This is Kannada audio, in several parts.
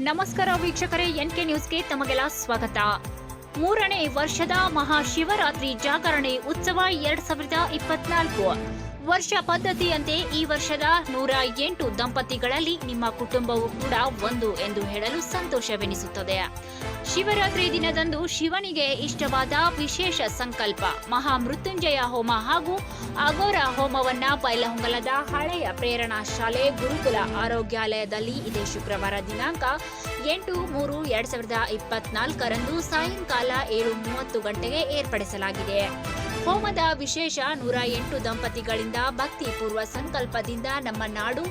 ನಮಸ್ಕಾರ ವೀಕ್ಷಕರೇ ಎನ್ ಕೆ ನ್ಯೂಸ್ಗೆ ತಮಗೆಲ್ಲ ಸ್ವಾಗತ. ಮೂರನೇ ವರ್ಷದ ಮಹಾಶಿವರಾತ್ರಿ ಜಾಗರಣೆ ಉತ್ಸವ ಎರಡ್ ಸಾವಿರದ ಇಪ್ಪತ್ನಾಲ್ಕು. ವರ್ಷ ಪದ್ಧತಿಯಂತೆ ಈ ವರ್ಷದ ನೂರ ಎಂಟು ದಂಪತಿಗಳಲ್ಲಿ ನಿಮ್ಮ ಕುಟುಂಬವು ಕೂಡ ಒಂದು ಎಂದು ಹೇಳಲು ಸಂತೋಷವೆನಿಸುತ್ತದೆ. ಶಿವರಾತ್ರಿ ದಿನದಂದು ಶಿವನಿಗೆ ಇಷ್ಟವಾದ ವಿಶೇಷ ಸಂಕಲ್ಪ ಮಹಾಮೃತ್ಯುಂಜಯ ಹೋಮ ಹಾಗೂ ಅಗೋರ ಹೋಮವನ್ನ ಬೈಲಹೊಂಗಲದ ಹಳೆಯ ಪ್ರೇರಣಾ ಶಾಲೆ ಗುರುಕುಲ ಆರೋಗ್ಯಾಲಯದಲ್ಲಿ ಇದೇ ಶುಕ್ರವಾರ ದಿನಾಂಕ ಎಂಟು ಮೂರು ಎರಡ್ ಸಾವಿರದ ಇಪ್ಪತ್ನಾಲ್ಕರಂದು ಸಾಯಂಕಾಲ ಏಳು ಮೂವತ್ತು ಗಂಟೆಗೆ ಏರ್ಪಡಿಸಲಾಗಿದೆ. ಹೋಮದ ವಿಶೇಷ ನೂರ ಎಂಟು ದಂಪತಿಗಳಿಂದ ಭಕ್ತಿಪೂರ್ವ ಸಂಕಲ್ಪದಿಂದ ನಮ್ಮ ನಾಡು,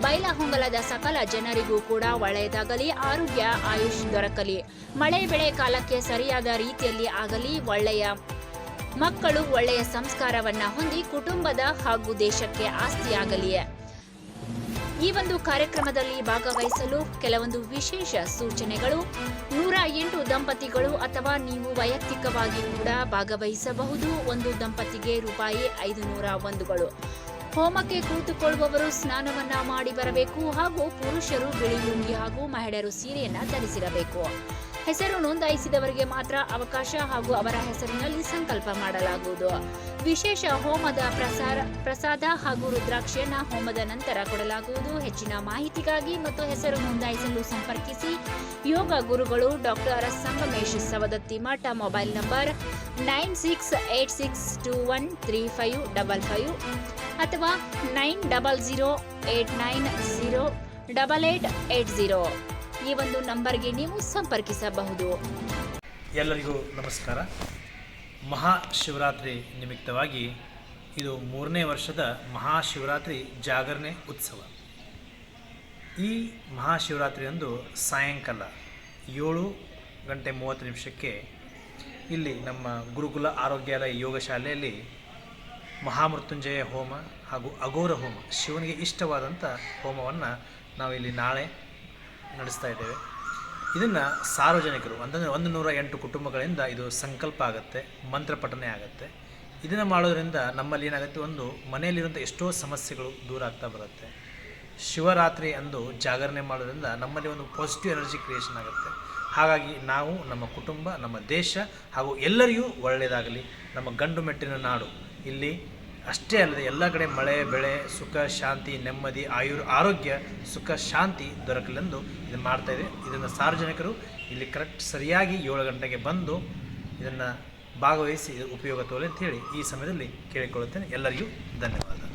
ಬೈಲಹೊಂಗಲದ ಸಕಲ ಜನರಿಗೂ ಕೂಡ ಒಳ್ಳೆಯದಾಗಲಿ, ಆರೋಗ್ಯ, ಆಯುಷ್ ದೊರಕಲಿ. ಮಳೆ ಬೆಳೆ ಕಾಲಕ್ಕೆ ಸರಿಯಾದ ರೀತಿಯಲ್ಲಿ ಆಗಲಿ, ಒಳ್ಳೆಯ ಮಕ್ಕಳು ಒಳ್ಳೆಯ ಸಂಸ್ಕಾರವನ್ನ ಹೊಂದಿ ಕುಟುಂಬದ ಹಾಗೂ ದೇಶಕ್ಕೆ ಆಸ್ತಿಯಾಗಲಿ. ಈ ಒಂದು ಕಾರ್ಯಕ್ರಮದಲ್ಲಿ ಭಾಗವಹಿಸಲು ಕೆಲವೊಂದು ವಿಶೇಷ ಸೂಚನೆಗಳು, ನೂರ ಎಂಟು ದಂಪತಿಗಳು ಅಥವಾ ನೀವು ವೈಯಕ್ತಿಕವಾಗಿ ಕೂಡ ಭಾಗವಹಿಸಬಹುದು. ಒಂದು ದಂಪತಿಗೆ ರೂಪಾಯಿ ಐದು ನೂರ ಒಂದುಗಳು. ಹೋಮಕ್ಕೆ ಕೂತುಕೊಳ್ಳುವವರು ಸ್ನಾನವನ್ನ ಮಾಡಿ ಬರಬೇಕು ಹಾಗೂ ಪುರುಷರು ಬಿಳಿ ಲುಂಗಿ ಹಾಗೂ ಮಹಿಳೆಯರು ಸೀರೆಯನ್ನ ಧರಿಸಿರಬೇಕು. ಹೆಸರು ನೋಂದಾಯಿಸಿದವರಿಗೆ ಮಾತ್ರ ಅವಕಾಶ ಹಾಗೂ ಅವರ ಹೆಸರಿನಲ್ಲಿ ಸಂಕಲ್ಪ ಮಾಡಲಾಗುವುದು. ವಿಶೇಷ ಹೋಮದ ಪ್ರಸಾರ, ಪ್ರಸಾದ ಹಾಗೂ ರುದ್ರಾಕ್ಷಿಯನ್ನ ಹೋಮದ ನಂತರ ಕೊಡಲಾಗುವುದು. ಹೆಚ್ಚಿನ ಮಾಹಿತಿಗಾಗಿ ಮತ್ತು ಹೆಸರು ನೋಂದಾಯಿಸಲು ಸಂಪರ್ಕಿಸಿ. ಯೋಗ ಗುರುಗಳು doctor Sangamesh Savadatti Math mobile number nine six eight six two one three five double five. ಅಥವಾ nine double zero eight nine zero double eight eight zero ಈ ಒಂದು ನಂಬರ್ಗೆ ನೀವು ಸಂಪರ್ಕಿಸಬಹುದು. ಎಲ್ಲರಿಗೂ ನಮಸ್ಕಾರ. ಮಹಾಶಿವರಾತ್ರಿ ನಿಮಿತ್ತವಾಗಿ ಇದು ಮೂರನೇ ವರ್ಷದ ಮಹಾಶಿವರಾತ್ರಿ ಜಾಗರಣೆ ಉತ್ಸವ. ಈ ಮಹಾಶಿವರಾತ್ರಿಯಂದು ಸಾಯಂಕಾಲ ಏಳು ಗಂಟೆ ಮೂವತ್ತು ನಿಮಿಷಕ್ಕೆ ಇಲ್ಲಿ ನಮ್ಮ ಗುರುಕುಲ ಆರೋಗ್ಯಾಲಯ ಯೋಗ ಶಾಲೆಯಲ್ಲಿ ಮಹಾಮೃತ್ಯುಂಜಯ ಹೋಮ ಹಾಗೂ ಅಘೋರ ಹೋಮ ಶಿವನಿಗೆ ಇಷ್ಟವಾದಂಥ ಹೋಮವನ್ನು ನಾವಿಲ್ಲಿ ನಾಳೆ ನಡೆಸ್ತಾ ಇದ್ದೇವೆ. ಇದನ್ನು ಸಾರ್ವಜನಿಕರು, ಅಂತಂದರೆ ಒಂದು ನೂರ ಎಂಟು ಕುಟುಂಬಗಳಿಂದ ಇದು ಸಂಕಲ್ಪ ಆಗುತ್ತೆ, ಮಂತ್ರ ಪಠನೆ ಆಗುತ್ತೆ. ಇದನ್ನು ಮಾಡೋದ್ರಿಂದ ನಮ್ಮಲ್ಲಿ ಏನಾಗುತ್ತೆ, ಒಂದು ಮನೆಯಲ್ಲಿರುವಂಥ ಎಷ್ಟೋ ಸಮಸ್ಯೆಗಳು ದೂರ ಆಗ್ತಾ ಬರುತ್ತೆ. ಶಿವರಾತ್ರಿ ಅಂದು ಜಾಗರಣೆ ಮಾಡೋದ್ರಿಂದ ನಮ್ಮಲ್ಲಿ ಒಂದು ಪಾಸಿಟಿವ್ ಎನರ್ಜಿ ಕ್ರಿಯೇಷನ್ ಆಗುತ್ತೆ. ಹಾಗಾಗಿ ನಾವು ನಮ್ಮ ಕುಟುಂಬ, ನಮ್ಮ ದೇಶ ಹಾಗೂ ಎಲ್ಲರಿಗೂ ಒಳ್ಳೆಯದಾಗಲಿ ನಮ್ಮ ಗಂಡು ಮೆಟ್ಟಿನ ನಾಡು. ಇಲ್ಲಿ ಅಷ್ಟೇ ಅಲ್ಲದೆ ಎಲ್ಲ ಕಡೆ ಮಳೆ, ಬೆಳೆ, ಸುಖ, ಶಾಂತಿ, ನೆಮ್ಮದಿ ಆಯುರ್ ಆರೋಗ್ಯ, ಸುಖ, ಶಾಂತಿ ದೊರಕಲೆಂದು ಇದನ್ನು ಮಾಡ್ತಾ ಇದೆ. ಇದನ್ನು ಸಾರ್ವಜನಿಕರು ಇಲ್ಲಿ ಕರೆಕ್ಟ್ ಸರಿಯಾಗಿ ಏಳು ಗಂಟೆಗೆ ಬಂದು ಇದನ್ನು ಭಾಗವಹಿಸಿ ಉಪಯೋಗ ತೋಲೆ ಅಂತ ಹೇಳಿ ಈ ಸಮಯದಲ್ಲಿ ಕೇಳಿಕೊಳ್ಳುತ್ತೇನೆ. ಎಲ್ಲರಿಗೂ ಧನ್ಯವಾದ.